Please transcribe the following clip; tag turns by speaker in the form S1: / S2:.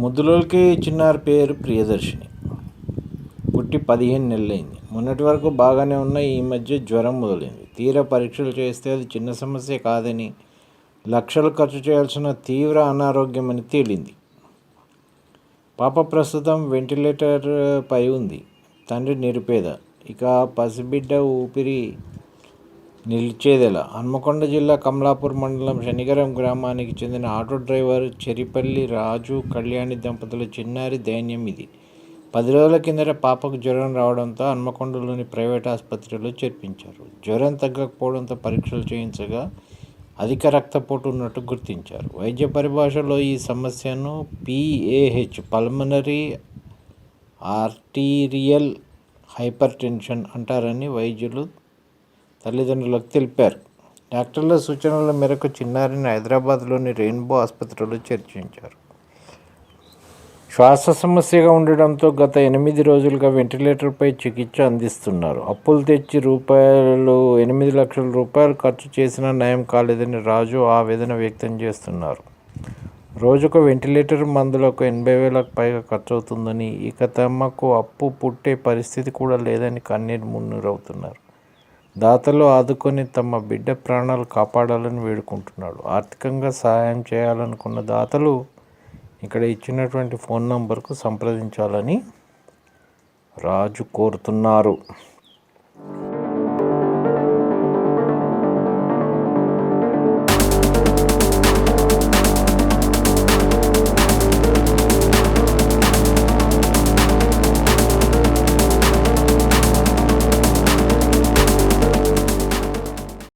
S1: ముద్దులోకి చిన్నారి పేరు ప్రియదర్శిని. పుట్టి పదిహేను నెలలైంది. మొన్నటి వరకు బాగానే ఉన్న ఈ మధ్య జ్వరం మొదలైంది. తీర పరీక్షలు చేస్తే అది చిన్న సమస్య కాదని లక్షలు ఖర్చు చేయాల్సిన తీవ్ర అనారోగ్యమని తేలింది. పాప ప్రస్తుతం వెంటిలేటర్ పై ఉంది. తండ్రి నిరుపేద. ఇక పసిబిడ్డ ఊపిరి నిలిచేదెలా. హన్మకొండ జిల్లా కమలాపూర్ మండలం శనిగరం గ్రామానికి చెందిన ఆటో డ్రైవర్ చెరిపల్లి రాజు కళ్యాణి దంపతుల చిన్నారి దైన్యం ఇది. పది రోజుల కిందట పాపకు జ్వరం రావడంతో హన్మకొండలోని ప్రైవేట్ ఆసుపత్రిలో చేర్పించారు. జ్వరం తగ్గకపోవడంతో పరీక్షలు చేయించగా అధిక రక్తపోటు ఉన్నట్టు గుర్తించారు. వైద్య పరిభాషలో ఈ సమస్యను PAH pulmonary arterial hypertension అంటారని వైద్యులు తల్లిదండ్రులకు తెలిపారు. డాక్టర్ల సూచనల మేరకు చిన్నారిని హైదరాబాద్లోని రెయిన్బో ఆసుపత్రిలో చేర్చించారు. శ్వాస సమస్యగా ఉండడంతో గత ఎనిమిది రోజులుగా వెంటిలేటర్పై చికిత్స అందిస్తున్నారు. అప్పులు తెచ్చి రూపాయలు ఎనిమిది లక్షల రూపాయలు ఖర్చు చేసినా నయం కాలేదని రాజు ఆవేదన వ్యక్తం చేస్తున్నారు. రోజుకు వెంటిలేటర్ మందులకు ఎనభై వేలకు పైగా ఖర్చు అవుతుందని ఇక తమకు అప్పు పుట్టే పరిస్థితి కూడా లేదని కన్నీరు మున్నీరవుతున్నారు. దాతలు ఆదుకొని తమ బిడ్డ ప్రాణాలు కాపాడాలని వేడుకుంటున్నాడు. ఆర్థికంగా సహాయం చేయాలనుకున్న దాతలు ఇక్కడ ఇచ్చినటువంటి ఫోన్ నంబర్కు సంప్రదించాలని రాజు కోరుతున్నారు.